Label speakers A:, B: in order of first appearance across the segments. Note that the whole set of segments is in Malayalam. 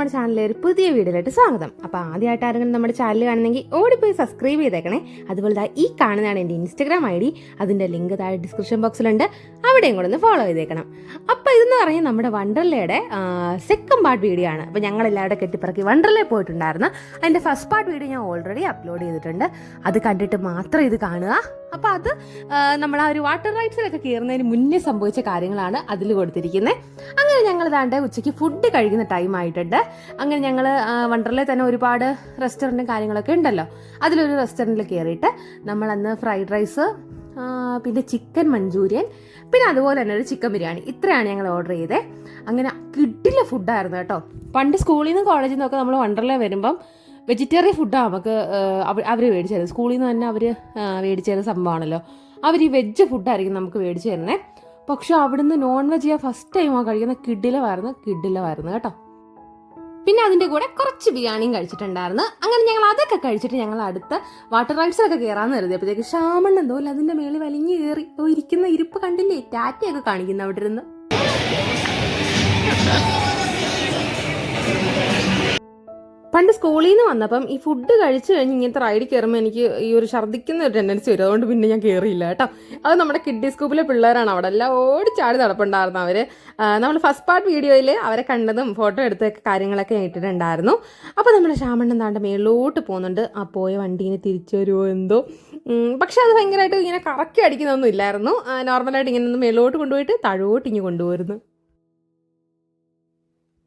A: നമ്മുടെ ചാനലിലെ ഒരു പുതിയ വീഡിയോയിലോട്ട് സ്വാഗതം. അപ്പോൾ ആദ്യമായിട്ട് ആരെങ്കിലും നമ്മുടെ ചാനൽ കാണുന്നെങ്കിൽ ഓടിപ്പോയി സബ്സ്ക്രൈബ് ചെയ്തേക്കണേ. അതുപോലെ തന്നെ ഈ കാണുന്നതാണ് എന്റെ ഇൻസ്റ്റഗ്രാം ഐ ഡി അതിന്റെ ലിങ്ക് താഴെ ഡിസ്ക്രിപ്ഷൻ ബോക്സിലുണ്ട് അവിടെയും കൂടെ ഒന്ന് ഫോളോ ചെയ്തേക്കണം. അപ്പോൾ ഇതെന്ന് പറഞ്ഞാൽ നമ്മുടെ വണ്ടർലയുടെ സെക്കൻഡ് പാർട്ട് വീഡിയോ ആണ്. അപ്പോൾ ഞങ്ങൾ എല്ലാവരുടെ കെട്ടിപ്പിറക്കി വണ്ടർലയിൽ പോയിട്ടുണ്ടായിരുന്നു. അതിന്റെ ഫസ്റ്റ് പാർട്ട് വീഡിയോ ഞാൻ ഓൾറെഡി അപ്ലോഡ് ചെയ്തിട്ടുണ്ട്. അത് കണ്ടിട്ട് മാത്രം ഇത് കാണുക. അപ്പോൾ അത് നമ്മൾ ആ ഒരു വാട്ടർ റൈഡ്സിലൊക്കെ കയറുന്നതിന് മുന്നേ സംഭവിച്ച കാര്യങ്ങളാണ് അതിൽ കൊടുത്തിരിക്കുന്നത് അങ്ങനെ ഞങ്ങൾ ഇതാണ്ട് ഉച്ചയ്ക്ക് ഫുഡ് കഴിക്കുന്ന ടൈം ആയിട്ടുണ്ട്. അങ്ങനെ ഞങ്ങൾ വണ്ടറിലെ തന്നെ ഒരുപാട് റെസ്റ്റോറന്റും കാര്യങ്ങളൊക്കെ ഉണ്ടല്ലോ. അതിലൊരു റെസ്റ്റോറന്റിൽ കയറിയിട്ട് നമ്മൾ അന്ന് ഫ്രൈഡ് റൈസ് പിന്നെ ചിക്കൻ മഞ്ചൂരിയൻ പിന്നെ അതുപോലെ തന്നെ ഒരു ചിക്കൻ ബിരിയാണി. ഇത്രയാണ് ഞങ്ങൾ ഓർഡർ ചെയ്തത് അങ്ങനെ കിട്ടില്ല ഫുഡായിരുന്നു കേട്ടോ. പണ്ട് സ്കൂളിൽ നിന്നും കോളേജിൽ നിന്നൊക്കെ നമ്മൾ വണ്ടർലേ വരുമ്പം വെജിറ്റേറിയൻ ഫുഡാണ് നമുക്ക് അവർ മേടിച്ചു തരുന്നത്. സ്കൂളിൽ നിന്ന് തന്നെ അവർ മേടിച്ചു തരുന്ന സംഭവമാണല്ലോ. അവർ ഈ വെജ് ഫുഡായിരിക്കും നമുക്ക് മേടിച്ചു തരുന്നത് പക്ഷെ അവിടുന്ന് നോൺ വെജ് ഞാൻ ഫസ്റ്റ് ടൈമാണ് കഴിക്കുന്ന കിഡിലമായിരുന്നു കിഡിലമായിരുന്നു കേട്ടോ. പിന്നെ അതിന്റെ കൂടെ കുറച്ച് ബിരിയാണിയും കഴിച്ചിട്ടുണ്ടായിരുന്നു. അങ്ങനെ ഞങ്ങൾ അതൊക്കെ കഴിച്ചിട്ട് ഞങ്ങൾ അടുത്ത വാട്ടർ റൈഡ്സിലൊക്കെ കയറാമെന്ന് കരുതി. അപ്പോഴത്തേക്ക് എന്തോ അല്ല അതിന്റെ മേളിൽ വലിഞ്ഞു കയറി. ഇരിക്കുന്ന ഇരിപ്പ് കണ്ടില്ലേ? ടാറ്റയൊക്കെ കാണിക്കുന്നു അവിടെ ഇരുന്ന് പണ്ട് സ്കൂളിൽ നിന്ന് വന്നപ്പം ഈ ഫുഡ് കഴിച്ചു കഴിഞ്ഞ് ഇങ്ങനത്തെ റൈഡിൽ കയറുമ്പോൾ എനിക്ക് ഈ ഒരു ഛർദ്ദിക്കുന്ന ഒരു ടെൻഡൻസി വരും. അതുകൊണ്ട് പിന്നെ ഞാൻ കയറിയില്ല കേട്ടോ. അത് നമ്മുടെ കിഡ്ഡി സ്കൂപ്പിലെ പിള്ളേരാണ് അവിടെ. എല്ലാം ഓടിച്ചാടി നടപ്പുണ്ടായിരുന്നു അവർ നമ്മൾ ഫസ്റ്റ് പാർട്ട് വീഡിയോയിൽ അവരെ കണ്ടതും ഫോട്ടോ എടുത്തൊക്കെ കാര്യങ്ങളൊക്കെ ഞാൻ ഇട്ടിട്ടുണ്ടായിരുന്നു. അപ്പോൾ നമ്മുടെ ശ്യാമണ്ണൻ താണ്ട് മേളിലോട്ട് പോകുന്നുണ്ട്. ആ പോയ വണ്ടീനെ തിരിച്ചു വരുമോ എന്തോ. പക്ഷെ അത് ഭയങ്കരമായിട്ട് ഇങ്ങനെ കറക്കി അടിക്കുന്നൊന്നും ഇല്ലായിരുന്നു. നോർമലായിട്ട് ഇങ്ങനെ ഒന്ന് മേളിലോട്ട് കൊണ്ടുപോയിട്ട് താഴോട്ട് ഇങ്ങ് കൊണ്ടുപോയിരുന്നു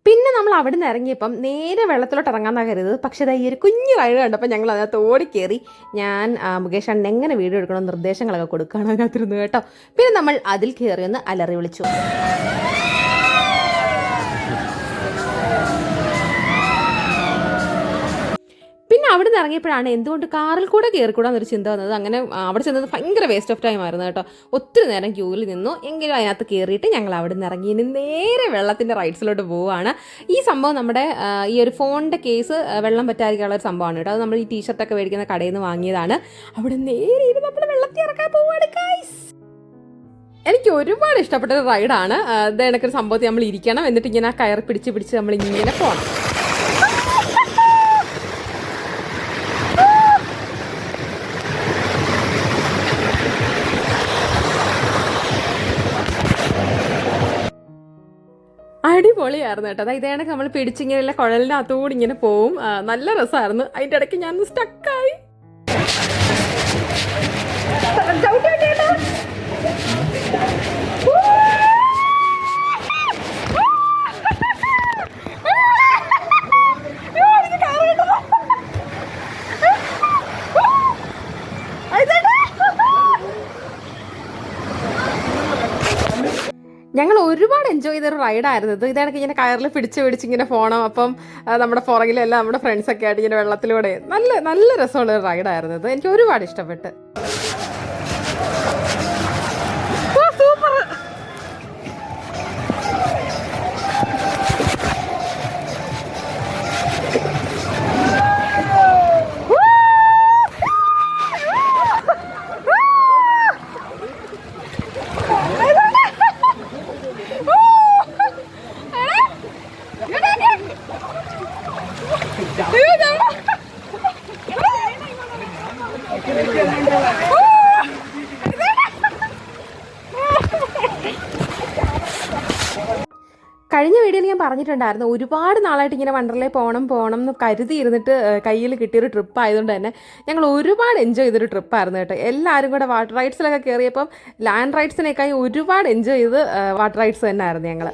A: പിന്നെ നമ്മൾ അവിടെ നിന്ന് ഇറങ്ങിയപ്പം നേരെ വെള്ളത്തിലോട്ട് ഇറങ്ങാന്നാ കരുത് പക്ഷേ ഇതാ ഈ ഒരു കുഞ്ഞു കഴിവ് കണ്ടപ്പോൾ ഞങ്ങൾ അതിനകത്ത് ഓടിക്കേറി. ഞാൻ മുകേഷ് അണ്ണൻ എങ്ങനെ വീഡിയോ എടുക്കണം നിർദ്ദേശങ്ങളൊക്കെ കൊടുക്കുകയാണ് അതിനകത്തിരുന്നു കേട്ടോ. പിന്നെ നമ്മൾ അതിൽ കയറി ഒന്ന് അലറി വിളിച്ചു. അവിടെ നിന്ന് ഇറങ്ങിയപ്പോഴാണ് എന്തുകൊണ്ട് കാറിൽ കൂടെ കയറിക്കൂടാന്നൊരു ചിന്ത വന്നത്. അങ്ങനെ അവിടെ ചെന്നത് ഭയങ്കര വേസ്റ്റ് ഓഫ് ടൈം ആയിരുന്നു കേട്ടോ. ഒത്തിരി നേരം ക്യൂവിൽ നിന്നു. എങ്കിലും അതിനകത്ത് കയറിയിട്ട് ഞങ്ങൾ അവിടെ നിന്ന് ഇറങ്ങി നേരെ വെള്ളത്തിന്റെ റൈറ്റ്സിലോട്ട് പോവുകയാണ്. ഈ സംഭവം നമ്മുടെ ഈ ഒരു ഫോണിന്റെ കേസ് വെള്ളം പറ്റാതിരിക്കാനുള്ള ഒരു സംഭവമാണ് കേട്ടോ. അത് നമ്മൾ ഈ ടീഷർട്ടൊക്കെ മേടിക്കുന്ന കടയിൽ നിന്ന് വാങ്ങിയതാണ്. അവിടെ നേരെ നമ്മൾ വെള്ളത്തിൽ ഇറക്കാൻ പോവുകയാണ് എനിക്ക് ഒരുപാട് ഇഷ്ടപ്പെട്ട ഒരു റൈഡാണ് ഇതേണക്കൊരു സംഭവത്തിൽ നമ്മൾ ഇരിക്കണം. എന്നിട്ട് ഇങ്ങനെ കയറി പിടിച്ച് പിടിച്ച് നമ്മൾ ഇങ്ങനെ പോകണം അടിപൊളിയായിരുന്നു കേട്ടോ. അതായത് ഇതേണക്ക് നമ്മൾ പിടിച്ചിങ്ങനെയുള്ള കുഴലിന്റെ അകത്തുകൂടി ഇങ്ങനെ പോവും. നല്ല രസമായിരുന്നു അതിന്റെ ഇടയ്ക്ക് ഞാൻ സ്റ്റക്കായി ഞങ്ങൾ ഒരുപാട് എൻജോയ് ചെയ്തൊരു റൈഡായിരുന്നു ഇത് ഇതാണ് ഇങ്ങനെ കയറിൽ പിടിച്ച് പിടിച്ച് ഇങ്ങനെ പോകണം അപ്പം നമ്മുടെ പുറകിലെല്ലാം നമ്മുടെ ഫ്രണ്ട്സൊക്കെ ആയിട്ട് ഇങ്ങനെ വെള്ളത്തിലൂടെ നല്ല നല്ല രസമുള്ള ഒരു റൈഡായിരുന്നു ഇത്. എനിക്ക് ഒരുപാട് ഇഷ്ടപ്പെട്ട്. കഴിഞ്ഞ വീഡിയോയിൽ ഞാൻ പറഞ്ഞിട്ടുണ്ടായിരുന്നു ഒരുപാട് നാളായിട്ട് ഇങ്ങനെ വണ്ടർലേ പോകണം പോകണം എന്ന് കരുതി ഇരുന്നിട്ട് കയ്യിൽ കിട്ടിയൊരു ട്രിപ്പ് ആയതുകൊണ്ട് തന്നെ ഞങ്ങൾ ഒരുപാട് എൻജോയ് ചെയ്തൊരു ട്രിപ്പായിരുന്നു കേട്ടോ. എല്ലാവരും കൂടെ വാട്ടർ റൈഡ്സിലൊക്കെ കയറിയപ്പം ലാൻഡ് റൈഡ്സിനേക്കായി ഒരുപാട് എൻജോയ് ചെയ്ത് വാട്ടർ റൈഡ്സ് തന്നെ ആയിരുന്നു ഞങ്ങൾ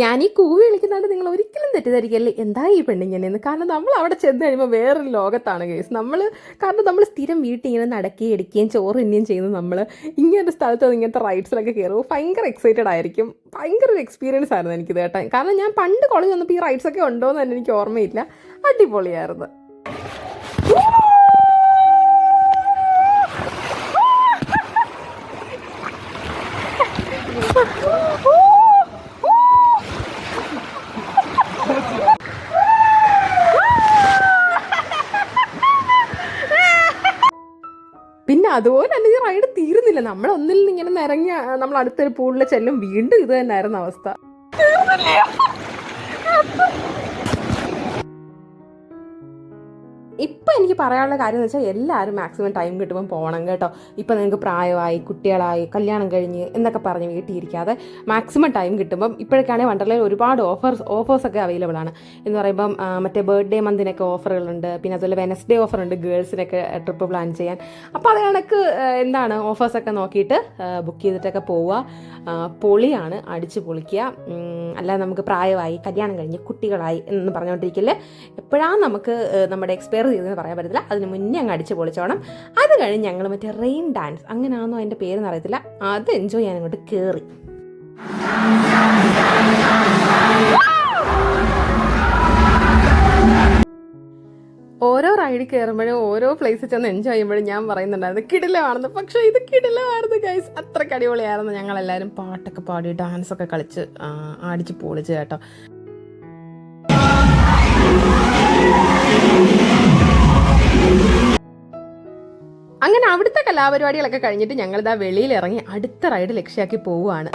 A: ഞാൻ ഈ കൂവി വിളിക്കുന്നതുകൊണ്ട് നിങ്ങൾ ഒരിക്കലും തെറ്റിദ്ധരിക്കല്ലേ? എന്താ ഈ പെണ്ണിങ്ങനെയെന്ന്? കാരണം നമ്മൾ അവിടെ ചെന്ന് കഴിയുമ്പോൾ വേറൊരു ലോകത്താണ് കേസ്. നമ്മൾ കാരണം നമ്മൾ സ്ഥിരം വീട്ടിൽ ഇങ്ങനെ നടക്കുകയും എടുക്കുകയും ചോറ് തന്നെയും ചെയ്യുന്നത് നമ്മൾ ഇങ്ങനത്തെ സ്ഥലത്ത് ഇങ്ങനത്തെ റൈഡ്സിലൊക്കെ കയറുമ്പോൾ ഭയങ്കര എക്സൈറ്റഡ് ആയിരിക്കും. ഭയങ്കര ഒരു എക്സ്പീരിയൻസ് ആയിരുന്നു എനിക്ക് കേട്ടോ കാരണം ഞാൻ പണ്ട് കോളേജ് വന്നപ്പോൾ ഈ റൈഡ്സൊക്കെ ഉണ്ടോ എന്ന് തന്നെ എനിക്ക് ഓർമ്മയില്ല. അടിപൊളിയായിരുന്നു. അതുപോലെ തന്നെ ഈ റൈഡ് തീരുന്നില്ല. നമ്മൾ ഒന്നിൽ ഇങ്ങനെ നിറങ്ങി നമ്മൾ അടുത്തൊരു പൂളിൽ ചെല്ലും. വീണ്ടും ഇത് തന്നെയായിരുന്നു അവസ്ഥ. ഇപ്പം പറയാനുള്ള കാര്യം എന്ന് വെച്ചാൽ എല്ലാവരും മാക്സിമം ടൈം കിട്ടുമ്പോൾ പോകണം കേട്ടോ. ഇപ്പം നിങ്ങൾക്ക് പ്രായമായി കുട്ടികളായി കല്യാണം കഴിഞ്ഞ് എന്നൊക്കെ പറഞ്ഞ് വീട്ടിയിരിക്കാതെ മാക്സിമം ടൈം കിട്ടുമ്പം ഇപ്പോഴൊക്കെയാണെങ്കിൽ വണ്ടർലയിൽ ഒരുപാട് ഓഫേഴ്സ് ഓഫേഴ്സൊക്കെ അവൈലബിൾ ആണ്. എന്ന് പറയുമ്പം മറ്റേ ബർത്ത്ഡേ മന്തിനൊക്കെ ഓഫറുകളുണ്ട് പിന്നെ അതുപോലെ വെനസ്ഡേ ഓഫറുണ്ട് ഗേൾസിനൊക്കെ ട്രിപ്പ് പ്ലാൻ ചെയ്യാൻ. അപ്പോൾ അത് കണക്ക് എന്താണ് ഓഫേഴ്സൊക്കെ നോക്കിയിട്ട് ബുക്ക് ചെയ്തിട്ടൊക്കെ പോവുക. പൊളിയാണ് അടിച്ച് പൊളിക്കുക. അല്ല അല്ലാതെ നമുക്ക് പ്രായമായി കല്യാണം കഴിഞ്ഞ് കുട്ടികളായി എന്ന് പറഞ്ഞുകൊണ്ടിരിക്കില്ല എപ്പോഴാണ് നമുക്ക് നമ്മുടെ എക്സ്പയർ ചെയ്തതെന്ന് പറയാൻ പറ്റത്തില്ല അതിന് മുന്നേ അങ്ങ് അടിച്ച് പൊളിച്ചോണം. അത് കഴിഞ്ഞ് ഞങ്ങൾ മറ്റേ റെയിൻ ഡാൻസ്. അങ്ങനെയാണെന്നോ അതിന്റെ പേരെന്ന് അറിയത്തില്ല അത് എൻജോയ് ചെയ്യാൻ അങ്ങോട്ട് കയറി ഓരോ റൈഡിൽ കയറുമ്പോഴും ഓരോ പ്ലേസിൽ ചെന്ന് എൻജോയ് ചെയ്യുമ്പോഴും ഞാൻ പറയുന്നുണ്ടായിരുന്നു കിടിലമാണെന്ന്. പക്ഷെ ഇത് കിടിലമായിരുന്നു ഗൈസ് അത്രയ്ക്ക് അടിപൊളിയായിരുന്നു. ഞങ്ങളെല്ലാവരും പാട്ടൊക്കെ പാടി ഡാൻസൊക്കെ കളിച്ച് ആടിച്ച് പൊളിച്ച് കേട്ടോ. അങ്ങനെ അവിടുത്തെ കലാപരിപാടികളൊക്കെ കഴിഞ്ഞിട്ട് ഞങ്ങൾ ഇതാ വെളിയിൽ ഇറങ്ങി അടുത്ത റൈഡ് ലക്ഷ്യമാക്കി പോവുകയാണ്.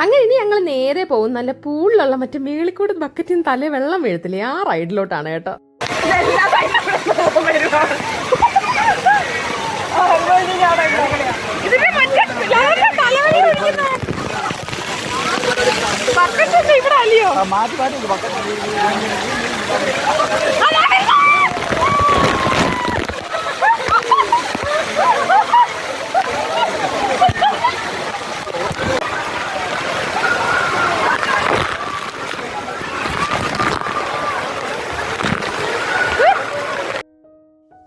A: അങ്ങനെ ഇനി ഞങ്ങൾ നേരെ പോകും. നല്ല പൂളിലുള്ള മറ്റേ മേളിക്കൂട് ബക്കറ്റിന് തലേ വെള്ളം വീഴത്തില്ലേ? ആ റൈഡിലോട്ടാണ് കേട്ടോ. ഇതിന്റെ മറ്റേ പിള്ളേരുടെ തലവലി പിടിക്കുന്ന ബക്കറ്റ് ഇവിടെ അല്ലയോ
B: മാറ്റി മാറ്റി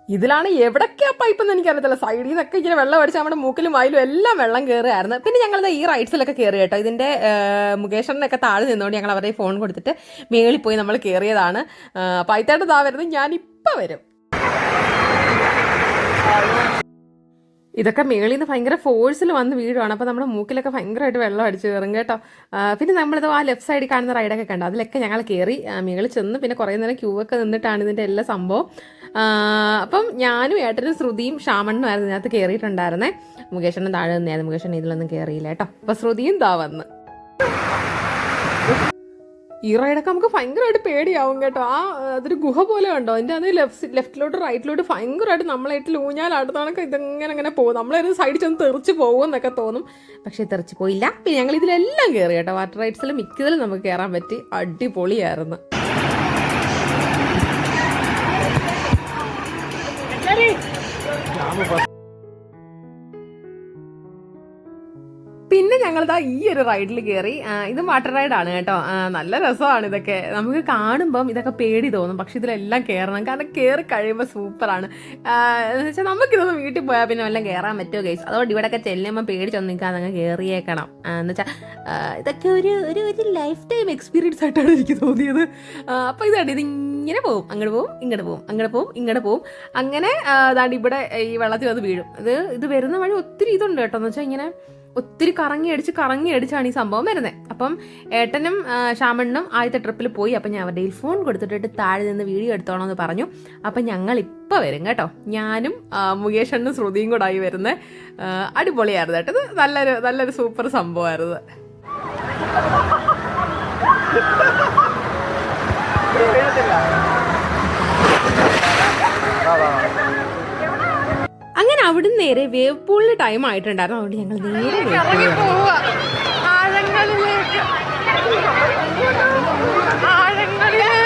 A: ഇതിലാണ് എവിടൊക്കെയാ പൈപ്പ് എന്ന് എനിക്കറിയത്തില്ല. സൈഡിൽ നിന്നൊക്കെ ഇങ്ങനെ വെള്ളം അടിച്ച് നമ്മുടെ മൂക്കിലും വായിലും എല്ലാം വെള്ളം കയറുകയായിരുന്നു പിന്നെ ഞങ്ങൾ ഈ റൈഡ്സിലൊക്കെ കയറി കേട്ടോ. ഇതിന്റെ മുകേഷനൊക്കെ താഴെ നിന്നുകൊണ്ട് ഞങ്ങൾ അവരുടെ ഫോൺ കൊടുത്തിട്ട് മേളിൽ പോയി നമ്മൾ കയറിയതാണ് പൈത്തായിട്ട് താ വരുന്നത് ഞാനിപ്പോൾ വരും. ഇതൊക്കെ മേളിൽ നിന്ന് ഭയങ്കര ഫോഴ്സിൽ വന്ന് വീഴുവാണ്. അപ്പോൾ നമ്മുടെ മൂക്കിലൊക്കെ ഭയങ്കരമായിട്ട് വെള്ളം അടിച്ച് കയറും കേട്ടോ. പിന്നെ നമ്മളിത് ആ ലെഫ്റ്റ് സൈഡിൽ കാണുന്ന റൈഡൊക്കെ കണ്ടു? അതിലൊക്കെ ഞങ്ങൾ കയറി മേളിൽ ചെന്ന് പിന്നെ കുറേ നേരം ക്യൂ ഒക്കെ നിന്നിട്ടാണ് ഇതിന്റെ എല്ലാ സംഭവം. അപ്പം ഞാനും ഏട്ടനും ശ്രുതിയും ഷാമണ്ണും ആയിരുന്നു ഇതിനകത്ത് കയറിയിട്ടുണ്ടായിരുന്നേ മുകേഷണ്ണൻ താഴെ നിന്നായിരുന്നു മുകേഷണ്ണൻ ഇതിലൊന്നും കയറിയില്ല കേട്ടോ. അപ്പോൾ ശ്രുതിയും താ വന്ന്. ഈ റൈഡൊക്കെ നമുക്ക് ഭയങ്കരമായിട്ട് പേടിയാവും കേട്ടോ. ആ അതൊരു ഗുഹ പോലെ ഉണ്ടോ അതിന്റെ അത് ലെഫ്റ്റ് ലെഫ്റ്റിലോട്ട് റൈറ്റിലോട്ട് ഭയങ്കരമായിട്ട് നമ്മളായിട്ട് ഊഞ്ഞാലാടുന്നതൊക്കെ ഇതെങ്ങനെ അങ്ങനെ പോകും. നമ്മളൊരു സൈഡിൽ ചെന്ന് തെറിച്ച് പോകും എന്നൊക്കെ തോന്നും. പക്ഷേ തെറിച്ച് പോയില്ല. പിന്നെ ഞങ്ങൾ ഇതിലെല്ലാം കയറി കേട്ടോ. വാട്ടർ റൈഡ്സിൽ മിക്കതിലും നമുക്ക് കയറാൻ പറ്റി. അടിപൊളിയായിരുന്നു. പിന്നെ ഞങ്ങളിതാ ഈ ഒരു റൈഡിൽ കയറി ഇത് വാട്ടർ റൈഡാണ് കേട്ടോ. നല്ല രസമാണ് ഇതൊക്കെ. നമുക്ക് കാണുമ്പം ഇതൊക്കെ പേടി തോന്നും. പക്ഷെ ഇതിലെല്ലാം കയറണം കാരണം കയറി കഴിയുമ്പോൾ സൂപ്പറാണ് എന്ന് വെച്ചാൽ നമുക്കിതൊന്നും വീട്ടിൽ പോയാൽ പിന്നെ വല്ലതും കയറാൻ പറ്റുമോ കേസ് അതുകൊണ്ട് ഇവിടെയൊക്കെ ചെല്ലുമ്പോൾ പേടിച്ചൊന്നും നിൽക്കാൻ അങ്ങ് കയറിയേക്കണം എന്ന് വെച്ചാൽ ഇതൊക്കെ ഒരു ഒരു ഒരു ലൈഫ് ടൈം എക്സ്പീരിയൻസ് ആയിട്ടാണ് എനിക്ക് തോന്നിയത്. അപ്പോൾ ഇതാണ് ഇത് ഇങ്ങനെ പോവും. അങ്ങോട്ട് പോവും ഇങ്ങോട്ട് പോവും അങ്ങോട്ട് പോവും ഇങ്ങോട്ട് പോവും. അങ്ങനെ അതാണ്ട് ഇവിടെ ഈ വെള്ളത്തിൽ അത് വീഴും. ഇത് ഇത് വരുന്ന വഴി ഒത്തിരി ഇതുണ്ട് കേട്ടോ. എന്ന് വെച്ചാൽ ഇങ്ങനെ ഒത്തിരി കറങ്ങി അടിച്ച് കറങ്ങി അടിച്ചാണ് ഈ സംഭവം വരുന്നത്. അപ്പം ഏട്ടനും ഷാമണ്ണും ആദ്യത്തെ ട്രിപ്പിൽ പോയി. അപ്പം ഞാൻ അവരുടെ ഫോൺ കൊടുത്തിട്ട് താഴെ നിന്ന് വീഡിയോ എടുത്തോണം എന്ന് പറഞ്ഞു. അപ്പം ഞങ്ങൾ ഇപ്പോൾ വരും കേട്ടോ. ഞാനും മുകേഷ് അണ്ണും ശ്രുതിയും കൂടെ ആയി വരുന്നത് അടിപൊളിയായിരുന്നു കേട്ടോ. ഇത് നല്ലൊരു നല്ലൊരു സൂപ്പർ സംഭവമായിരുന്നു. അങ്ങനെ അവിടുന്ന് നേരെ വേവ് പൂളിന് ടൈം ആയിട്ടുണ്ടായിരുന്നു. അതുകൊണ്ട് ഞങ്ങൾ നേരെ വേവ് പൂളിൽ ഇറങ്ങി.
C: ആഴങ്ങളിലേക്ക് ആഴങ്ങളിലേക്ക്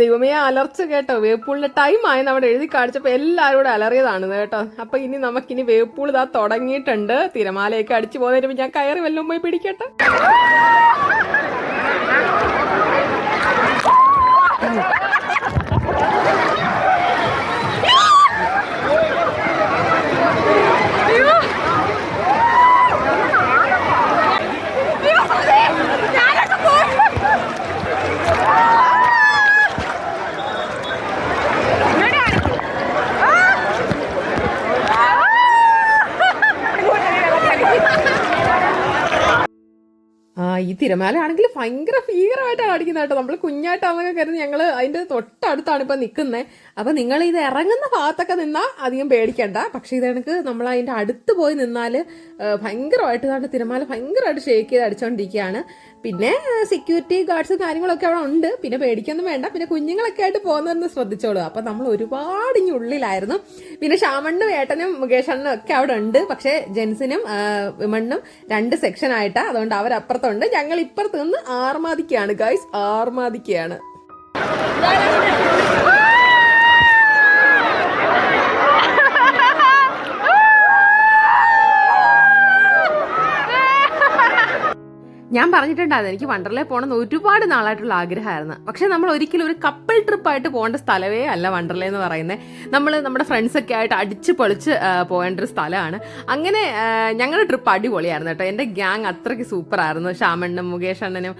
C: ദൈവമേ അലർച്ച കേട്ടോ വേപ്പൂളിന്റെ ടൈം ആയെന്ന് അവിടെ എഴുതി കാണിച്ചപ്പോൾ എല്ലാവരും കൂടെ അലറിയതാണ് കേട്ടോ. അപ്പൊ ഇനി നമുക്കിനി വേപ്പൂൾ ഇതാ തുടങ്ങിയിട്ടുണ്ട്. തിരമാലയൊക്കെ അടിച്ചു പോകുന്നതിന് ഞാൻ കയറി വല്ലതും പോയി പിടിക്കട്ടെ? ആ ഈ തിരമാല ആണെങ്കിൽ ഭയങ്കര ഭീകരമായിട്ടാണ് അടിക്കുന്നത് കേട്ടോ. നമ്മൾ കുഞ്ഞായിട്ടാന്നൊക്കെ കരുതി ഞങ്ങൾ അതിന്റെ തൊട്ടടുത്താണ് ഇപ്പൊ നിൽക്കുന്നത് അപ്പൊ നിങ്ങൾ ഇത് ഇറങ്ങുന്ന ഭാഗത്തൊക്കെ നിന്നാൽ അധികം പേടിക്കണ്ട. പക്ഷേ ഇത് കണക്ക് നമ്മൾ അതിന്റെ അടുത്ത് പോയി നിന്നാൽ ഭയങ്കരമായിട്ട് ഇതാണ് തിരമാല ഭയങ്കരമായിട്ട് ഷേക്ക് ചെയ്ത് അടിച്ചുകൊണ്ടിരിക്കുകയാണ് പിന്നെ സെക്യൂരിറ്റി ഗാർഡ്സും കാര്യങ്ങളൊക്കെ അവിടെ ഉണ്ട്. പിന്നെ പേടിക്കൊന്നും വേണ്ട. പിന്നെ കുഞ്ഞുങ്ങളൊക്കെ ആയിട്ട് പോകുന്നതെന്ന് ശ്രദ്ധിച്ചോളൂ. അപ്പൊ നമ്മൾ ഒരുപാട് ഇനി ഉള്ളിലായിരുന്നു. പിന്നെ ഷാമണ്ണും ഏട്ടനും മുകേഷ് അണ്ണനും ഒക്കെ അവിടെ ഉണ്ട്. പക്ഷേ ജെൻസിനും വിമണ്ണും രണ്ട് സെക്ഷൻ ആയിട്ടാ. അതുകൊണ്ട് അവരപ്പുറത്തുണ്ട്. ഞങ്ങൾ ഇപ്പുറത്ത് നിന്ന് ആർമാദിക്കയാണ്. ഗൈസ് ആർമാദിക്കുകയാണ് ഞാൻ പറഞ്ഞിട്ടുണ്ടായിരുന്നു എനിക്ക് വണ്ടർലേ പോകണമെന്ന് ഒരുപാട് നാളായിട്ടുള്ള ആഗ്രഹമായിരുന്നു. പക്ഷെ നമ്മൾ ഒരിക്കലും ഒരു കപ്പിൾ ട്രിപ്പായിട്ട് പോകേണ്ട സ്ഥലമേ അല്ല വണ്ടർലേ എന്ന് പറയുന്നത് നമ്മൾ നമ്മുടെ ഫ്രണ്ട്സൊക്കെ ആയിട്ട് അടിച്ച് പൊളിച്ച് പോകേണ്ട ഒരു സ്ഥലമാണ്. അങ്ങനെ ഞങ്ങളുടെ ട്രിപ്പ് അടിപൊളിയായിരുന്നു കേട്ടോ. എന്റെ ഗ്യാങ് അത്രയ്ക്ക് സൂപ്പറായിരുന്നു ഷാമണ്ണനും മുകേഷ് അണ്ണനും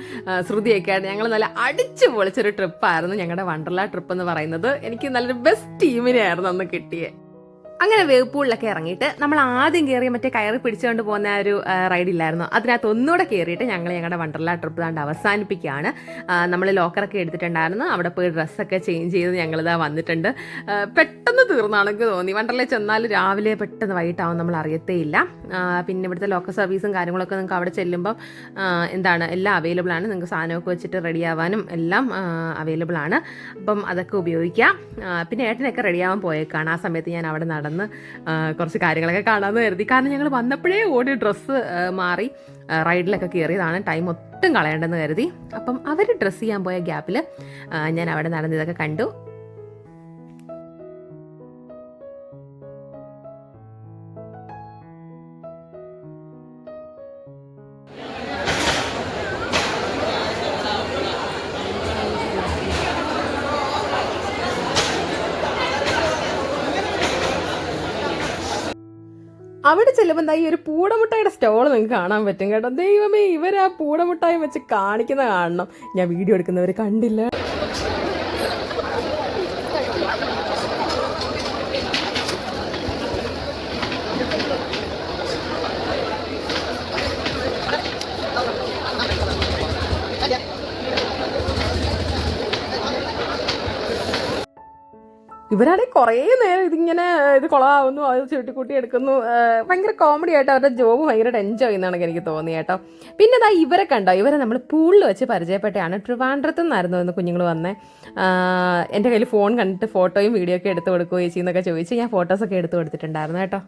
C: ശ്രുതിയൊക്കെ ആയിട്ട് ഞങ്ങൾ നല്ല അടിച്ച് പൊളിച്ചൊരു ട്രിപ്പായിരുന്നു ഞങ്ങളുടെ വണ്ടർല ട്രിപ്പ് എന്ന് പറയുന്നത്. എനിക്ക് നല്ലൊരു ബെസ്റ്റ് ടീമിനെയായിരുന്നു അന്ന് കിട്ടിയത് അങ്ങനെ വേവ് പൂളിലൊക്കെ ഇറങ്ങിയിട്ട് നമ്മൾ ആദ്യം കയറിയ മറ്റേ കയറി പിടിച്ചുകൊണ്ട് പോകുന്ന ഒരു റൈഡ് റൈഡില്ലായിരുന്നു അതിനകത്ത് ഒന്നുകൂടെ കയറിയിട്ട് ഞങ്ങൾ ഞങ്ങളുടെ വണ്ടർല ട്രിപ്പ് താണ്ട് അവസാനിപ്പിക്കുകയാണ്. നമ്മൾ ലോക്കറൊക്കെ എടുത്തിട്ടുണ്ടായിരുന്നു. അവിടെ പോയി ഡ്രസ്സൊക്കെ ചേഞ്ച് ചെയ്ത് ഞങ്ങളിതാ വന്നിട്ടുണ്ട്. പെട്ടെന്ന് തീർന്നാണെങ്കിൽ തോന്നി. വണ്ടർലയിൽ ചെന്നാൽ രാവിലെ പെട്ടെന്ന് വൈകിട്ടാവും നമ്മൾ അറിയത്തേയില്ല. പിന്നെ ഇവിടുത്തെ ലോക്കൽ സർവീസും കാര്യങ്ങളൊക്കെ നിങ്ങൾക്ക് അവിടെ ചെല്ലുമ്പം എന്താണ് എല്ലാം അവൈലബിൾ ആണ്. നിങ്ങൾക്ക് സാധനമൊക്കെ വെച്ചിട്ട് റെഡിയാവാനും എല്ലാം അവൈലബിൾ ആണ്. അപ്പം അതൊക്കെ ഉപയോഗിക്കാം. പിന്നെ ഏട്ടനൊക്കെ റെഡിയാവാൻ പോയേക്കാണ്. ആ സമയത്ത് ഞാൻ അവിടെ നടന്ന്. ആ, കുറച്ച് കാര്യങ്ങളൊക്കെ കാണാമെന്ന് കരുതി. കാരണം ഞങ്ങൾ വന്നപ്പോഴേ ഓടി ഡ്രസ്സ് മാറി റൈഡിലൊക്കെ കയറിയതാണ് ടൈം ഒട്ടും കളയേണ്ടെന്ന് കരുതി. അപ്പം അവർ ഡ്രസ്സ് ചെയ്യാൻ പോയ ഗ്യാപ്പിൽ ഞാൻ അവിടെ നടന്ന് ഇതൊക്കെ കണ്ടു. ചെല്ലുമ്പോൾ ഈ ഒരു പൂടമുട്ടായുടെ സ്റ്റോൾ നിങ്ങൾക്ക് കാണാൻ പറ്റും കേട്ടോ. ദൈവമേ ഇവർ ആ പൂടമുട്ടായി വെച്ച് കാണിക്കുന്ന കാണണം. ഞാൻ വീഡിയോ എടുക്കുന്നവർ കണ്ടില്ല. ഇവരാണെങ്കിൽ കുറേ നേരം ഇതിങ്ങനെ ഇത് കുളമാവുന്നു അത് ചുട്ടിക്കൂട്ടി എടുക്കുന്നു. ഭയങ്കര കോമഡി ആയിട്ട് അവരുടെ ജോബ് ഭയങ്കരമായിട്ട് എൻജോയ് ചെയ്യുന്നതാണ് എനിക്ക് തോന്നി കേട്ടോ. പിന്നെ ഇതാ ഇവരെ കണ്ടോ? ഇവരെ നമ്മൾ പൂളിൽ വെച്ച് പരിചയപ്പെട്ടാണ് ട്രിവാൻഡ്രത്ത് നിന്നായിരുന്നു ഇന്ന് കുഞ്ഞുങ്ങൾ വന്നേ. എന്റെ കയ്യിൽ ഫോൺ കണ്ടിട്ട് ഫോട്ടോയും വീഡിയോ ഒക്കെ എടുത്ത് കൊടുക്കുകയോ ചെയ്യുന്നൊക്കെ ചോദിച്ച് ഞാൻ ഫോട്ടോസൊക്കെ എടുത്ത് കൊടുത്തിട്ടുണ്ടായിരുന്നു കേട്ടോ.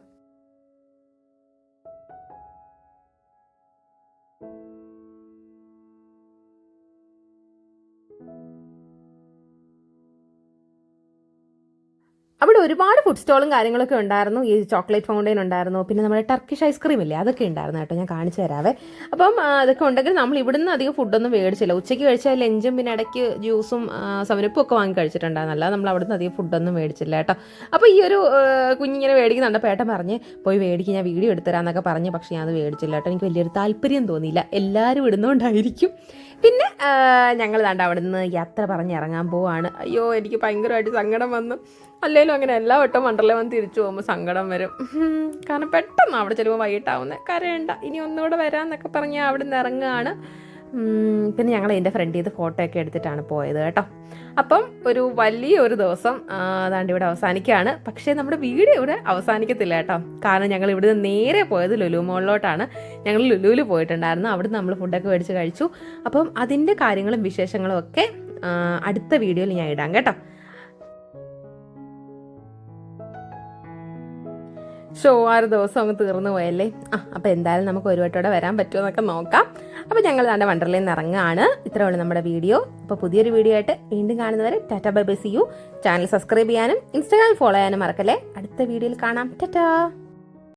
C: ഒരുപാട് ഫുഡ് സ്റ്റോളും കാര്യങ്ങളൊക്കെ ഉണ്ടായിരുന്നു. ഈ ചോക്ലേറ്റ് ഫൗണ്ടൈൻ ഉണ്ടായിരുന്നു. പിന്നെ നമ്മുടെ ടർക്കിഷ് ഐസ്ക്രീം ഇല്ലേ അതൊക്കെ ഉണ്ടായിരുന്നു കേട്ടോ ഞാൻ കാണിച്ചു തരാവേ. അപ്പം അതൊക്കെ ഉണ്ടെങ്കിൽ നമ്മൾ ഇവിടുന്ന് അധികം ഫുഡൊന്നും മേടിച്ചില്ല. ഉച്ചയ്ക്ക് കഴിച്ച ലഞ്ചും പിന്നെ ഇടയ്ക്ക് ജ്യൂസും സമരപ്പും ഒക്കെ വാങ്ങി കഴിച്ചിട്ടുണ്ടായിരുന്നു. അല്ലാതെ നമ്മൾ അവിടുന്ന് അധികം ഫുഡൊന്നും മേടിച്ചില്ല കേട്ടോ. അപ്പോൾ ഈ ഒരു കുഞ്ഞിങ്ങനെ മേടിക്കുന്നുണ്ട്. അപ്പോൾ ഏട്ടൻ പറഞ്ഞ് പോയി മേടിക്കും ഞാൻ വീഡിയോ എടുത്തുതരാന്നൊക്കെ പറഞ്ഞ് പക്ഷേ ഞാൻ അത് മേടിച്ചില്ല കേട്ടോ. എനിക്ക് വലിയൊരു താല്പര്യം തോന്നിയില്ല. എല്ലാവരും ഇടുന്നുകൊണ്ടായിരിക്കും പിന്നെ ഞങ്ങൾ ദാണ്ട് അവിടെ നിന്ന് യാത്ര പറഞ്ഞ് ഇറങ്ങാൻ പോവാണ്. അയ്യോ എനിക്ക് ഭയങ്കരമായിട്ട് സങ്കടം വന്നു. അല്ലെങ്കിലും അങ്ങനെ എല്ലാ വട്ടം വണ്ടർലേ വന്ന് തിരിച്ചു പോകുമ്പോൾ സങ്കടം വരും. കാരണം പെട്ടെന്ന് അവിടെ ചിലപ്പോൾ വൈകിട്ടാവുന്നത് കരയണ്ട. ഇനി ഒന്നുകൂടെ വരാമെന്നൊക്കെ പറഞ്ഞ് അവിടെ നിന്ന് ഇറങ്ങുകയാണ് പിന്നെ ഞങ്ങൾ എന്റെ ഫ്രണ്ടിൽ നിന്ന് ഫോട്ടോ ഒക്കെ എടുത്തിട്ടാണ് പോയത് കേട്ടോ. അപ്പം ഒരു വലിയൊരു ദിവസം അതാണ്ട് ഇവിടെ അവസാനിക്കുകയാണ് പക്ഷേ നമ്മുടെ വീഡിയോ ഇവിടെ അവസാനിക്കത്തില്ല കേട്ടോ. കാരണം ഞങ്ങൾ ഇവിടുന്ന് നേരെ പോയത് ലുലു മോളിലോട്ടാണ്. ഞങ്ങൾ ലുലുവിൽ പോയിട്ടുണ്ടായിരുന്നു. അവിടെ നമ്മൾ ഫുഡൊക്കെ മേടിച്ച് കഴിച്ചു. അപ്പം അതിന്റെ കാര്യങ്ങളും വിശേഷങ്ങളും ഒക്കെ അടുത്ത വീഡിയോയിൽ ഞാൻ ഇടാം കേട്ടോ. ഷോ ആറ് ദിവസം അങ്ങ് തീർന്നു പോയല്ലേ? ആ അപ്പോൾ എന്തായാലും നമുക്ക് ഒരു വട്ടോടെ വരാൻ പറ്റുമോ എന്നൊക്കെ നോക്കാം. അപ്പോൾ ഞങ്ങൾ നല്ല വണ്ടർലയിൽ നിന്ന് ഇറങ്ങുകയാണ്. ഇത്രയേ ഉള്ളൂ നമ്മുടെ വീഡിയോ. അപ്പോൾ പുതിയൊരു വീഡിയോ ആയിട്ട് വീണ്ടും കാണുന്നവരെ Tata bye bye see you. Channel subscribe ചെയ്യാനും ഇൻസ്റ്റാഗ്രാമിൽ ഫോളോ ചെയ്യാനും മറക്കല്ലേ? അടുത്ത വീഡിയോയിൽ കാണാം. ടാറ്റാ.